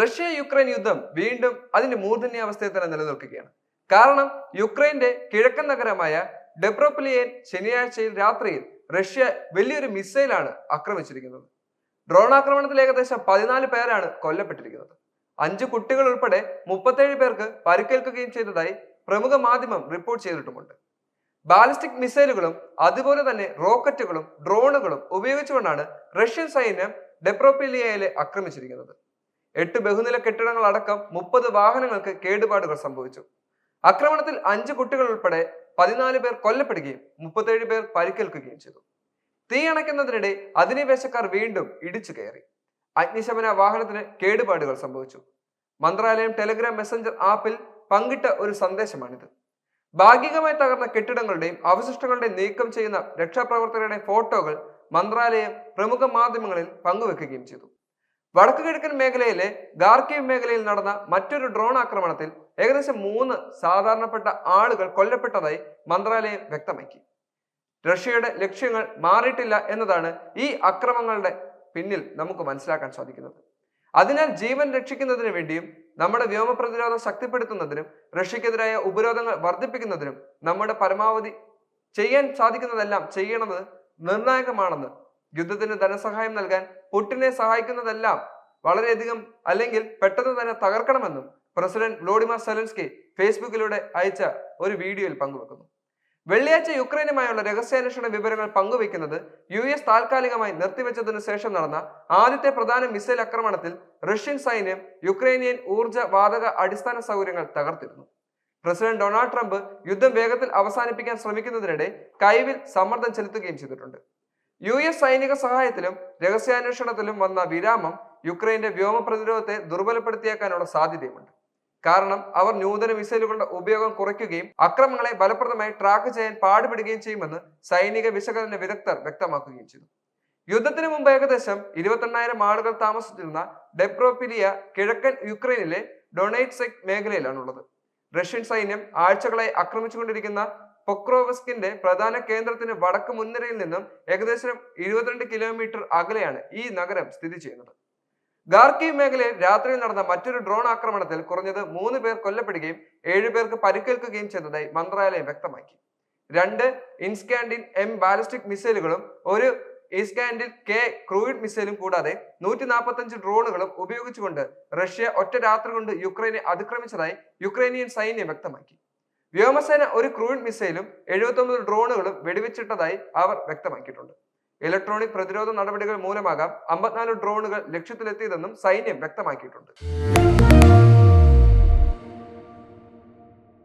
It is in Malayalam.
റഷ്യ യുക്രൈൻ യുദ്ധം വീണ്ടും അതിന്റെ മൂർധന്യാവസ്ഥയെ തന്നെ നിലനിൽക്കുകയാണ്. കാരണം യുക്രൈന്റെ കിഴക്കൻ നഗരമായ ഡെബ്രോപ്ലിയൻ ശനിയാഴ്ചയിൽ രാത്രിയിൽ റഷ്യ വലിയൊരു മിസൈലാണ് ആക്രമിച്ചിരിക്കുന്നത്. ഡ്രോൺ ആക്രമണത്തിൽ ഏകദേശം പതിനാല് പേരാണ് കൊല്ലപ്പെട്ടിരിക്കുന്നത്. അഞ്ച് കുട്ടികൾ ഉൾപ്പെടെ മുപ്പത്തേഴ് പേർക്ക് പരിക്കേൽക്കുകയും ചെയ്തതായി പ്രമുഖ മാധ്യമം റിപ്പോർട്ട് ചെയ്തിട്ടുമുണ്ട്. ബാലിസ്റ്റിക് മിസൈലുകളും അതുപോലെ തന്നെ റോക്കറ്റുകളും ഡ്രോണുകളും ഉപയോഗിച്ചുകൊണ്ടാണ് റഷ്യൻ സൈന്യം ഡെപ്രോപ്പിലിയയിലെ ആക്രമിച്ചിരിക്കുന്നത്. എട്ട് ബഹുനില കെട്ടിടങ്ങൾ അടക്കം മുപ്പത് വാഹനങ്ങൾക്ക് കേടുപാടുകൾ സംഭവിച്ചു. ആക്രമണത്തിൽ അഞ്ച് കുട്ടികൾ ഉൾപ്പെടെ പതിനാല് പേർ കൊല്ലപ്പെടുകയും മുപ്പത്തേഴ് പേർ പരിക്കേൽക്കുകയും ചെയ്തു. തീ അണയ്ക്കുന്നതിനിടെ അധിനിവേശക്കാർ വീണ്ടും ഇടിച്ചു കയറി. അഗ്നിശമന വാഹനത്തിന് കേടുപാടുകൾ സംഭവിച്ചു. മന്ത്രാലയം ടെലിഗ്രാം മെസ്സഞ്ചർ ആപ്പിൽ പങ്കിട്ട ഒരു സന്ദേശമാണിത്. ഭാഗികമായി തകർന്ന കെട്ടിടങ്ങളുടെയും അവശിഷ്ടങ്ങളുടെയും നീക്കം ചെയ്യുന്ന രക്ഷാപ്രവർത്തകരുടെ ഫോട്ടോകൾ മന്ത്രാലയം പ്രമുഖ മാധ്യമങ്ങളിൽ പങ്കുവെക്കുകയും ചെയ്തു. വടക്കു കിഴക്കൻ മേഖലയിലെ ഗാർക്കീവ് മേഖലയിൽ നടന്ന മറ്റൊരു ഡ്രോൺ ആക്രമണത്തിൽ ഏകദേശം മൂന്ന് സാധാരണപ്പെട്ട ആളുകൾ കൊല്ലപ്പെട്ടതായി മന്ത്രാലയം വ്യക്തമാക്കി. റഷ്യയുടെ ലക്ഷ്യങ്ങൾ മാറിയിട്ടില്ല എന്നതാണ് ഈ അക്രമങ്ങളുടെ പിന്നിൽ നമുക്ക് മനസ്സിലാക്കാൻ സാധിക്കുന്നത്. അതിനാൽ ജീവൻ രക്ഷിക്കുന്നതിന് വേണ്ടിയും നമ്മുടെ വ്യോമ പ്രതിരോധം ശക്തിപ്പെടുത്തുന്നതിനും റഷ്യക്കെതിരായ ഉപരോധങ്ങൾ വർദ്ധിപ്പിക്കുന്നതിനും നമ്മുടെ പരമാവധി ചെയ്യാൻ സാധിക്കുന്നതെല്ലാം ചെയ്യണത് നിർണായകമാണെന്ന് യുദ്ധത്തിന് ധനസഹായം നൽകാൻ പുട്ടിനെ സഹായിക്കുന്നതെല്ലാം വളരെയധികം അല്ലെങ്കിൽ പെട്ടെന്ന് തന്നെ തകർക്കണമെന്നും പ്രസിഡന്റ് വ്ലോഡിമാർ സെലൻസ്കി ഫേസ്ബുക്കിലൂടെ അയച്ച ഒരു വീഡിയോയിൽ പങ്കുവെക്കുന്നു. വെള്ളിയാഴ്ച യുക്രൈനുമായുള്ള രഹസ്യാന്വേഷണ വിവരങ്ങൾ പങ്കുവയ്ക്കുന്നത് യു എസ് താൽക്കാലികമായി നിർത്തിവെച്ചതിനു ശേഷം നടന്ന ആദ്യത്തെ പ്രധാന മിസൈൽ ആക്രമണത്തിൽ റഷ്യൻ സൈന്യം യുക്രൈനിയൻ ഊർജ വാതക അടിസ്ഥാന സൗകര്യങ്ങൾ തകർത്തിരുന്നു. പ്രസിഡന്റ് ഡൊണാൾഡ് ട്രംപ് യുദ്ധം വേഗത്തിൽ അവസാനിപ്പിക്കാൻ ശ്രമിക്കുന്നതിനിടെ കൈവിൽ സമ്മർദ്ദം ചെലുത്തുകയും ചെയ്തിട്ടുണ്ട്. യു എസ് സൈനിക സഹായത്തിലും രഹസ്യാന്വേഷണത്തിലും വന്ന വിരാമം യുക്രൈന്റെ വ്യോമ പ്രതിരോധത്തെ ദുർബലപ്പെടുത്തിയേക്കാനുള്ള സാധ്യതയുമുണ്ട്. കാരണം അവർ നൂതന മിസൈലുകളുടെ ഉപയോഗം കുറയ്ക്കുകയും അക്രമങ്ങളെ ഫലപ്രദമായി ട്രാക്ക് ചെയ്യാൻ പാടുപെടുകയും ചെയ്യുമെന്ന് സൈനിക വിശകലന വിദഗ്ധർ വ്യക്തമാക്കുകയും ചെയ്തു. യുദ്ധത്തിന് മുമ്പ് ഏകദേശം ഇരുപത്തെണ്ണായിരം ആളുകൾ താമസിച്ചിരുന്ന ഡെപ്രോപിലിയ കിഴക്കൻ യുക്രൈനിലെ ഡൊണേറ്റ്സെക് മേഖലയിലാണുള്ളത്. റഷ്യൻ സൈന്യം ആഴ്ചകളായി ആക്രമിച്ചുകൊണ്ടിരിക്കുന്ന പൊക്രോവസ്കിന്റെ പ്രധാന കേന്ദ്രത്തിന് വടക്ക് മുൻനിരയിൽ നിന്നും ഏകദേശം എഴുപത്തിരണ്ട് കിലോമീറ്റർ അകലെയാണ് ഈ നഗരം സ്ഥിതി ചെയ്യുന്നത്. ഗാർക്കി മേഖലയിൽ രാത്രിയിൽ നടന്ന മറ്റൊരു ഡ്രോൺ ആക്രമണത്തിൽ കുറഞ്ഞത് മൂന്ന് പേർ കൊല്ലപ്പെടുകയും ഏഴു പേർക്ക് പരിക്കേൽക്കുകയും ചെയ്തതായി മന്ത്രാലയം വ്യക്തമാക്കി. രണ്ട് ഇൻസ്കാൻഡിൻ എം ബാലിസ്റ്റിക് മിസൈലുകളും ഒരു ഇസ്കാൻഡിൽ കെ ക്രൂയിഡ് മിസൈലും കൂടാതെ നൂറ്റി നാൽപ്പത്തഞ്ച് ഡ്രോണുകളും ഉപയോഗിച്ചുകൊണ്ട് റഷ്യ ഒറ്റ രാത്രി കൊണ്ട് യുക്രൈനെ അതിക്രമിച്ചതായി യുക്രൈനിയൻ സൈന്യം വ്യക്തമാക്കി. വ്യോമസേന ഒരു ക്രൂയിഡ് മിസൈലും എഴുപത്തൊമ്പത് ഡ്രോണുകളും വെടിവെച്ചിട്ടതായി അവർ വ്യക്തമാക്കിയിട്ടുണ്ട്. ഇലക്ട്രോണിക് പ്രതിരോധ നടപടികൾ മൂലമാകാം അമ്പത്തിനാല് ഡ്രോണുകൾ ലക്ഷ്യത്തിലെത്തിയതെന്നും സൈന്യം വ്യക്തമാക്കിയിട്ടുണ്ട്.